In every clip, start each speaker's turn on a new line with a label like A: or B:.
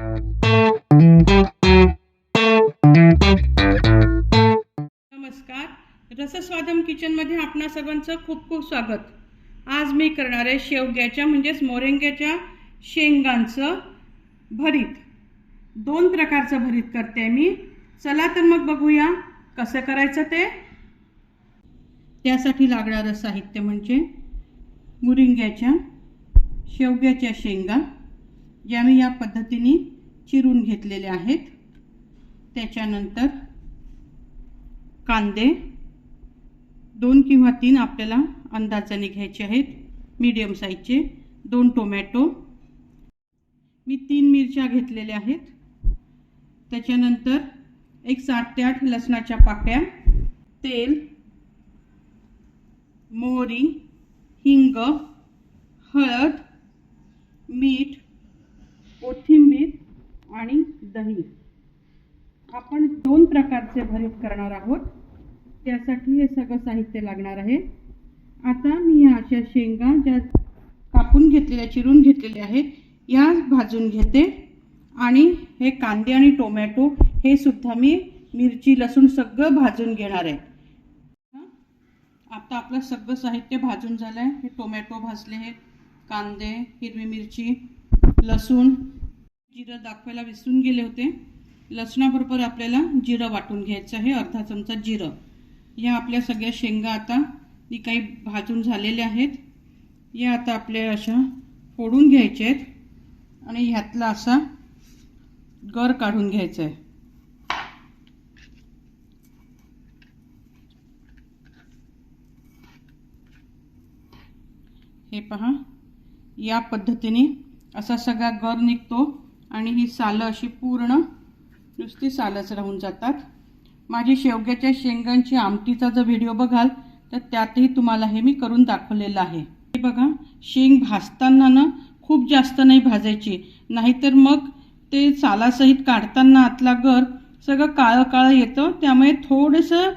A: नमस्कार. रसस्वादम किचनमध्ये आपणा सर्वांचं खूप खूप स्वागत. आज मी करणार आहे शेवग्याच्या म्हणजेच मोरिंग्याच्या शेंगांचं भरीत. दोन प्रकारचं भरीत करते मी. चला तर मग बघूया कसं करायचं ते. त्यासाठी लागणारं साहित्य म्हणजे मुरिंग्याच्या शेवग्याच्या शेंगा. ज्या मी या पद्धतीने चिरून घेतलेले आहेत. त्याच्यानंतर कांदे दोन किंवा तीन आपल्याला अंदाजाने घ्यायचे आहेत. मीडियम साईजचे दोन टोमॅटो. मी तीन मिरच्या घेतलेल्या आहेत. त्याच्यानंतर एक सात ते आठ लसणाच्या पाकळ्या तेल मोहरी हिंग हळद मीठ कोथिंबीर आणि दही आपण दोन प्रकारचे भरीत करणार आहोत. त्यासाठी हे सगळं साहित्य लागणार आहे. आता मी अशा शेंगा ज्या कापून घेतलेल्या चिरून घेतलेल्या आहेत या भाजून घेते. आणि हे कांदे आणि टोमॅटो हे सुद्धा मी मिरची लसूण सगळं भाजून घेणार आहे. आता आपलं सगळं साहित्य भाजून झालं आहे हे टोमॅटो भाजले हे कांदे हिरवी मिरची लसूण जिरं दाखवायला विसरून गेले होते. लसणाबरोबर आपल्याला जिरं वाटून घ्यायचं आहे अर्धा चमचा जिरं. या आपल्या सगळ्या शेंगा आता मी काही भाजून झालेल्या आहेत. या आता आपल्या अशा फोडून घ्यायच्या आहेत आणि ह्यातला असा गर काढून घ्यायचा आहे. हे पहा या पद्धतीने असा सगळा गर निघतो. आणि ही सालं अशी पूर्ण नुसती सालच राहून जातात. माझी शेवग्याच्या शेंगांची आमटीचा जर व्हिडिओ बघाल तर त्यातही तुम्हाला हे मी करून दाखवलेलं आहे. हे बघा शेंग भाजताना ना खूप जास्त नाही भाजायची नाहीतर मग ते सालासहित काढताना आतला गर सगळं काळं काळं येतं. त्यामुळे थोडंसं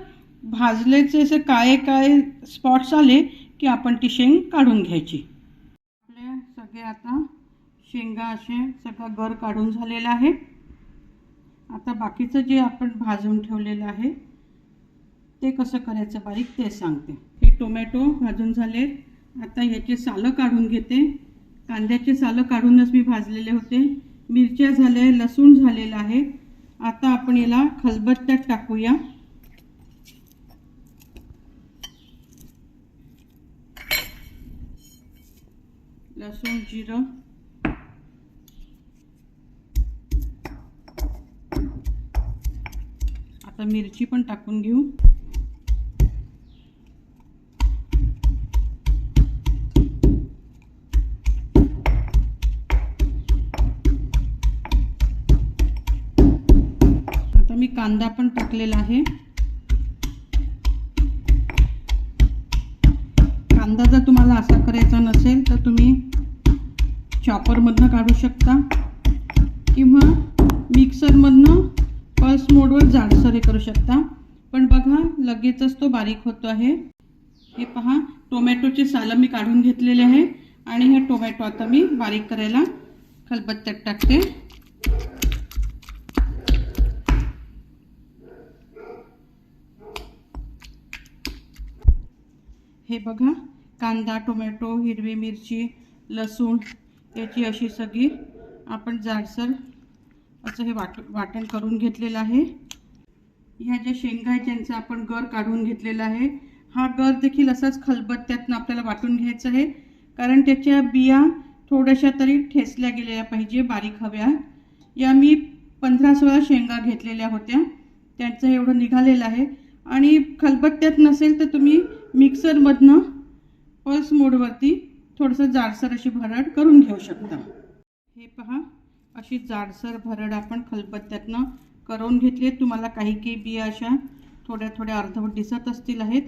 A: भाजल्याचे असे काळे काळे स्पॉट्स आले की आपण ती शेंग काढून घ्यायची. आपल्या सगळे आता शेंगा असे सगळं गर काढून झालेलं आहे. आता बाकीचं जे आपण भाजून ठेवलेलं आहे ते कसं करायचं बारीक ते सांगते. हे टोमॅटो भाजून झाले. आता याचे सालं काढून घेते. कांद्याचे सालं काढूनच मी भाजलेले होते. मिरच्या झाल्या लसूण झालेलं आहे. आता आपण याला खलबत्त्यात टाकूया. लसूण जिरं आता मिरची पण टाकून घेऊ. आता मी कांदा पण टाकलेला आहे. कांदा जर तुम्हाला असा करायचा नसेल तर तुम्ही चॉपरमधनं काढू शकता. किंवा मिक्सरमधनं पल्स मोडवर जाडसर हे करू शकता. पण बघा लगेचच तो बारीक होतो आहे. हे पहा टोमॅटोचे सालं मी काढून घेतलेले आहे आणि हे टोमॅटो आता मी बारीक करायला खलबत्त्यात टाकते. हे बघा कांदा टोमॅटो हिरवी मिरची लसूण याची अशी सगळी आपण जाडसर असं हे वाट वाटण करून घेतलेलं आहे. ह्या ज्या शेंगा आहेत ज्यांचा आपण गर काढून घेतलेला आहे हा गर देखील असाच खलबत्त्यातनं आपल्याला वाटून घ्यायचं आहे. कारण त्याच्या बिया थोड्याशा तरी ठेचल्या गेलेल्या पाहिजे बारीक हव्या. या मी पंधरा सोळा शेंगा घेतलेल्या होत्या. त्यांचं एवढं निघालेलं आहे. आणि खलबत्त्यात नसेल तर तुम्ही मिक्सरमधनं पल्स मोडवरती थोडंसं जाडसर अशी भरड करून घेऊ शकता. हे पहा. अशी जाडसर भरड आपण खलबत्त्यातनं करून घेतली आहेत. तुम्हाला काही काही बिया अशा थोड्या थोड्या अर्धवट दिसत असतील आहेत.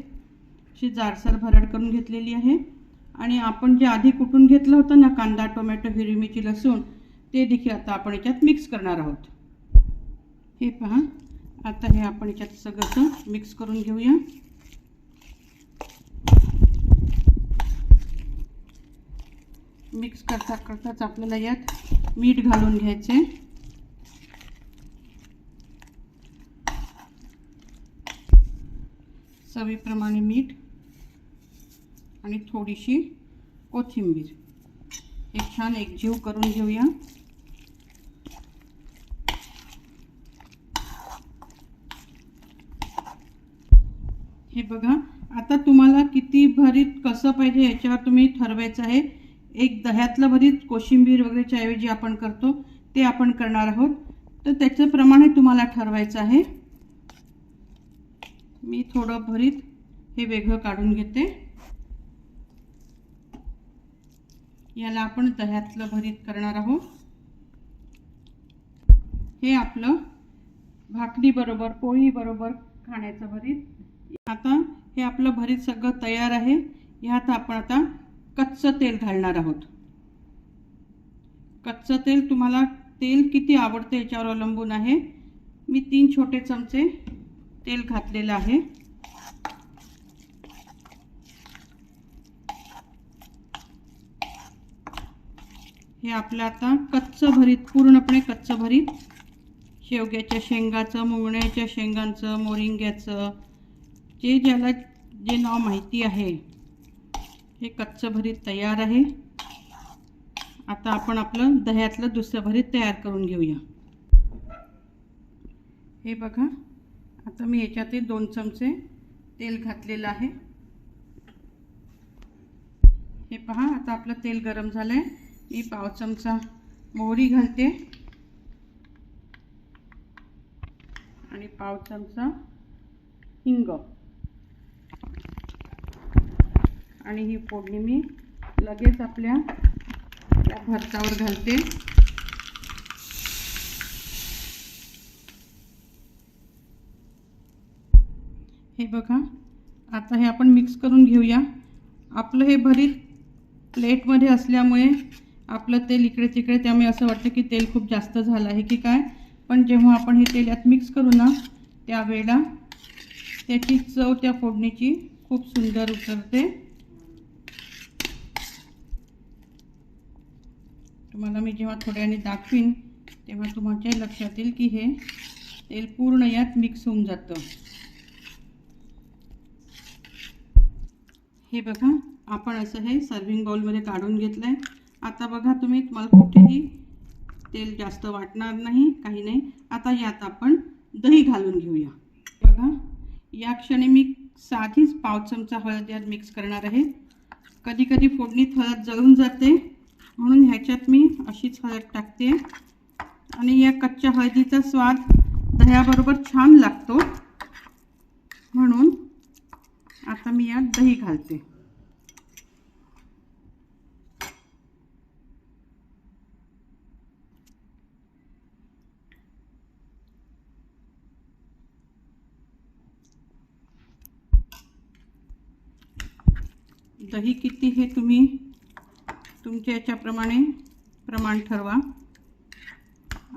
A: अशी जाडसर भरड करून घेतलेली आहे. आणि आपण जे आधी कुटून घेतलं होतं ना कांदा टोमॅटो हिरवी मिरची लसूण ते देखील आता आपण याच्यात मिक्स करणार आहोत. हे पहा. आता हे आपण याच्यात सगळं मिक्स करून घेऊया. मिक्स करता करताच आपल्याला यात मीठ घालून घ्यायचे. चवीप्रमाणे मीठ आणि थोडीशी कोथिंबीर. हे छान एकजीव करून घेऊया. हे बघा आता तुम्हाला किती भरीत कसं पाहिजे याच्यावर तुम्ही ठरवायचं आहे. एक दह्यातलं भरीत कोशिंबीर वगैरेच्या ऐवजी आपण करतो ते आपण करणार आहोत. तर त्याच्याप्रमाणे तुम्हाला ठरवायचं आहे. मी थोडं भरीत हे वेगळं काढून घेते. याला आपण दह्यातलं भरीत करणार आहोत. हे आपलं भाकरी बरोबर पोळी बरोबर खाण्याचं भरीत. आता हे आपलं भरीत सगळं तयार आहे. ह्यात आपण आता कच्चं तेल घालणार आहोत. कच्चं तेल तुम्हाला तेल किती आवडतं याच्यावर अवलंबून आहे. मी तीन छोटे चमचे तेल घातलेलं आहे. हे आपलं आता कच्चं भरीत पूर्णपणे कच्चं भरीत. शेवग्याच्या शेंगाचं मुंगण्याच्या शेंगांचं मोरिंग्याचं जे ज्याला जे नाव माहिती आहे. हे कच्चं भरीत तयार आहे. आता आपण आपलं दह्यातलं दुसरं भरीत तयार करून घेऊया. हे बघा आता मी याच्यातही दोन चमचे तेल घातलेलं आहे. हे पहा आता आपलं तेल गरम झालं आहे मी पाव चमचा मोहरी घालते. आणि पाव चमचा हिंग. आणि ही फोडणी मी लगेच आपल्या या भरतावर घालते. हे बघा आता हे आपण मिक्स करून घेऊया. आपलं हे भरीत प्लेटमध्ये असल्यामुळे आपलं तेल इकडे तिकडे त्यामुळे असं वाटतं की तेल खूप जास्त झालं आहे की काय. पण जेव्हा आपण हे तेल यात मिक्स करू ना त्यावेळेला त्याची चव त्या फोडणीची खूप सुंदर उतरते. तुम्हाला मी जेव्हा थोड्याने दाखवीन तेव्हा तुमच्या लक्षात येईल की हे तेल पूर्ण यात मिक्स होऊन जातं. हे बघा आपण असं हे सर्विंग बाउलमध्ये काढून घेतलं आहे आता बघा तुम्ही तुम्हाला कुठेही तेल जास्त वाटणार नाही काही नाही. आता यात आपण दही घालून घेऊया. बघा या क्षणी मी साधीच पाव चमचा हळद यात मिक्स करणार आहे. कधी कधी फोडणीत हळद जळून जाते. म्हणून ह्याच्यात मी अशीच हळद टाकते. आणि या कच्च्या हळदीचा स्वाद दह्याबरोबर छान लागतो. म्हणून आता मी यात दही घालते. दही किती हे तुम्ही तुमच्या याच्याप्रमाणे प्रमाण ठरवा.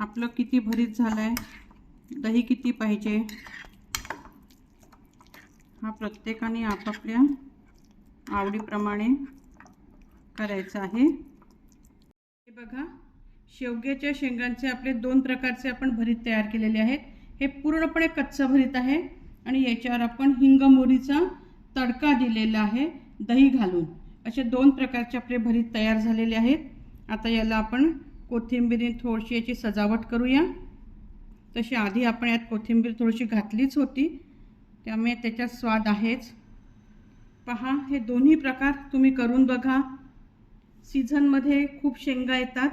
A: आपलं किती भरीत झालं आहे दही किती पाहिजे हा प्रत्येकाने आपापल्या आवडीप्रमाणे करायचं आहे. हे बघा शेवग्याच्या शेंगांचे आपले दोन प्रकारचे आपण भरीत तयार केलेले आहेत. हे पूर्णपणे कच्चं भरीत आहे आणि याच्यावर आपण हिंग मोरीचा तडका दिलेला आहे दही घालून. असे दोन प्रकारचे आपले भरीत तयार झालेले आहेत. आता याला आपण कोथिंबीरीने थोडीशी याची सजावट करूया. तशी आधी आपण यात कोथिंबीर थोडीशी घातलीच होती. त्यामुळे त्याच्यात स्वाद आहेच. पहा हे दोन्ही प्रकार तुम्ही करून बघा. सीझनमध्ये खूप शेंगा येतात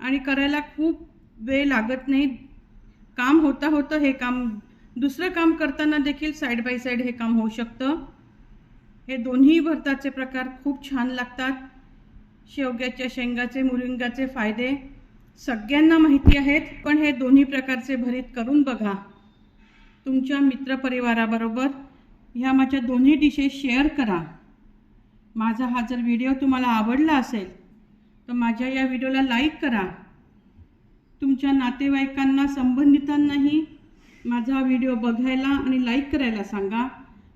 A: आणि करायला खूप वेळ लागत नाही. काम होता होतं हे काम दुसरं काम करताना देखील साईड बाय साईड हे काम होऊ शकतं. हे दोन्ही भरताचे प्रकार खूप छान लागतात. शेवग्याच्या शेंगाचे मुरिंगाचे फायदे सगळ्यांना माहिती आहेत पण हे दोन्ही प्रकारचे भरीत करून बघा. तुमच्या मित्रपरिवाराबरोबर ह्या माझ्या दोन्ही डिशेस शेअर करा. माझा हा जर व्हिडिओ तुम्हाला आवडला असेल तर माझ्या या व्हिडिओला लाईक करा. तुमच्या नातेवाईकांना संबंधितांनाही माझा व्हिडिओ बघायला आणि लाईक करायला सांगा.